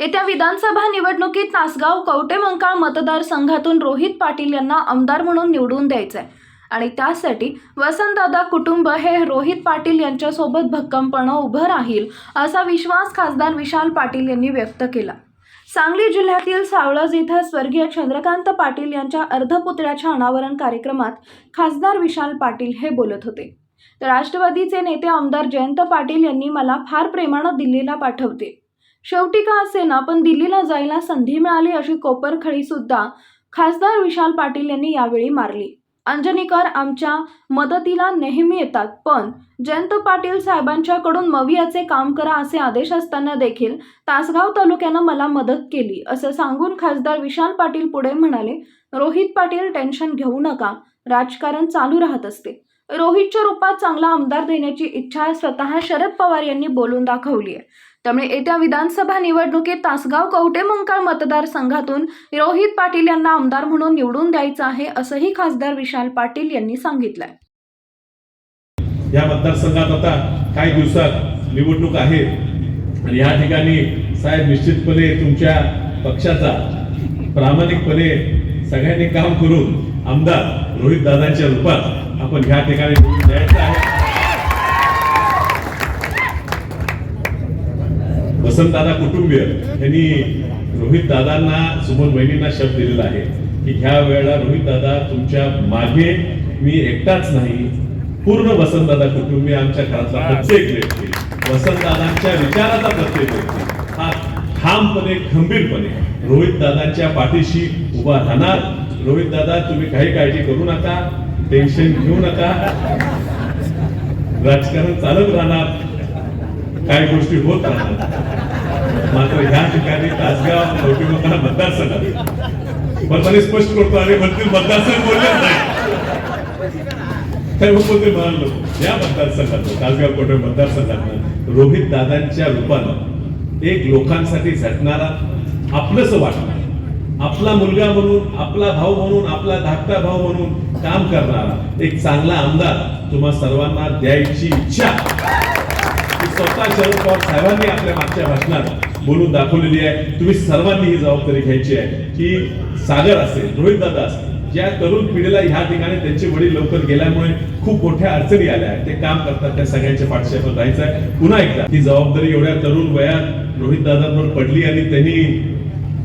येत्या विधानसभा निवडणुकीत तासगाव कवटेमंकाळ मतदारसंघातून रोहित पाटील यांना आमदार म्हणून निवडून द्यायचंय. आणि त्यासाठी वसंतदादा कुटुंब हे रोहित पाटील यांच्यासोबत भक्कमपणे उभं राहील असा विश्वास खासदार विशाल पाटील यांनी व्यक्त केला. सांगली जिल्ह्यातील सावळज इथं स्वर्गीय चंद्रकांत पाटील यांच्या अर्धपुतळ्याच्या अनावरण कार्यक्रमात खासदार विशाल पाटील हे बोलत होते. तर राष्ट्रवादीचे नेते आमदार जयंत पाटील यांनी मला फार प्रेमानं दिल्लीला पाठवते. शेवटी का असेना पण दिल्लीला जायला संधी मिळाली अशी कोपरखळी सुद्धा खासदार विशाल पाटील यांनी यावेळी मारली. अंजनीकर आमच्या मदतीला नेहमी येतात पण जयंत पाटील साहेबांच्याकडून मवियाचे काम करा असे आदेश असताना देखील तासगाव तालुक्यानं मला मदत केली असं सांगून खासदार विशाल पाटील पुढे म्हणाले रोहित पाटील टेन्शन घेऊ नका राजकारण चालू राहत असते. रोहितच्या रूपात चांगला आमदार देण्याची इच्छा स्वतः शरद पवार यांनी बोलून दाखवली आहे त्यामुळे येत्या विधानसभा निवडणुकीत तासगाव कवटे मंकाळ मतदारसंघातून रोहित पाटील यांना आमदार म्हणून निवडून द्यायचं आहे असंही खासदार विशाल पाटील यांनी सांगितलंय. या मतदारसंघात आता काही दिवसात निवडणूक आहे. आणि या ठिकाणी साहेब निश्चितपणे तुमच्या पक्षाचा प्रामाणिकपणे सगळ्यांनी काम करून आमदार रोहित दादांच्या रूपात आपण ह्या ठिकाणी द्यायचं आहे. वसंतदादा कुटुंबीय यांनी रोहित दादांना सुमन वहिनींना शब्द दिलेला आहे की ह्या वेळेला रोहित दादा तुमच्या मागे मी एकटाच नाही. पूर्ण वसंतदादा कुटुंबीय आमच्या घरातला प्रत्येक व्यक्ती. वसंतदादांच्या विचाराचा प्रत्येक व्यक्ती. हा ठामपणे खंबीरपणे रोहित दादांच्या पाठीशी उभा राहणार. रोहित दादा तुम्ही काही काळजी करू नका टेन्शन घेऊ नका. राजकारण चालत राहणार. काही गोष्टी होत राहतात मात्र ह्या ठिकाणी तासगाव कवटीमंगळ मतदारसंघात पण स्पष्ट करतो आणि म्हणतील मतदारसंघ बोलले नाही. काय मुख्यमंत्री म्हणालो या मतदारसंघात तासगाव कोटे मतदारसंघात रोहित दादांच्या रूपानं एक लोकांसाठी झटणारा आपलंच वाटणार आपला मुलगा म्हणून आपला भाऊ म्हणून आपला धाकटा भाऊ म्हणून काम करणारा एक चांगला आमदार तुम्हा सर्वांना द्यायची इच्छा. स्वतः शरद पवार साहेबांनी आपल्या मागच्या भाषणात बोलून दाखवलेली आहे. तुम्ही सर्वांनी ही जबाबदारी घ्यायची आहे की सागर असेल रोहित दादा असेल ज्या तरुण पिढीला ह्या ठिकाणी त्यांचे वडील लवकर गेल्यामुळे खूप मोठ्या अडचणी आल्या आहेत. ते काम करतात त्या सगळ्यांच्या पाठीशी आपण आहे. पुन्हा एकदा ही जबाबदारी एवढ्या तरुण वयात रोहित दादांवर पडली आणि त्यांनी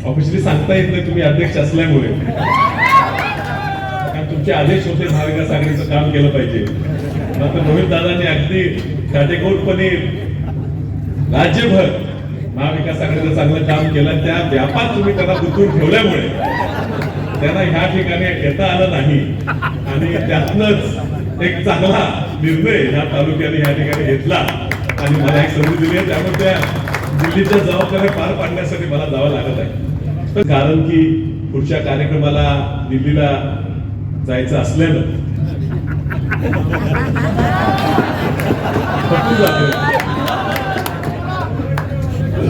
ऑफिशियली सांगता येत नाही तुम्ही अध्यक्ष असल्यामुळे. कारण तुमचे आदेश होते महाविकास आघाडीचं काम केलं पाहिजे. मात्र रोहित दादांनी अगदी काटेकोरपणे राज्यभर महाविकास आघाडीनं चांगलं काम केलं त्या व्यापात तुम्ही त्यांना गुंतवून ठेवल्यामुळे त्यांना ह्या ठिकाणी येता आलं नाही. आणि त्यातनच एक चांगला निर्णय ह्या तालुक्याने या ठिकाणी घेतला. आणि मला एक संधी दिली आहे त्यामुळे त्या दिल्लीच्या जबाबदाऱ्या पार पाडण्यासाठी मला जावं लागत आहे. कारण की पुढच्या कार्यक्रमाला दिल्लीला जायचं असल्यानं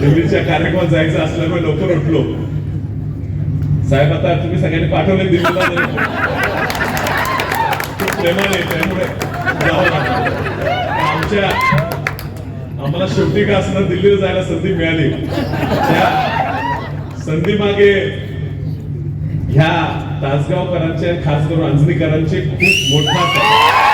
दिल्लीच्या कार्यक्रमात जायचं असल्यामुळे लवकर उठलो. साहेब आता तुम्ही सगळ्यांनी पाठवले दिल्लीला प्रेमाने त्यामुळे जावं आमच्या आम्हाला शेवटी का असणार दिल्लीला जायला संधी मिळाली? त्या संधी मागे ह्या तासगावकरांचे खास करून अंजनीकरांचे खूप मोठा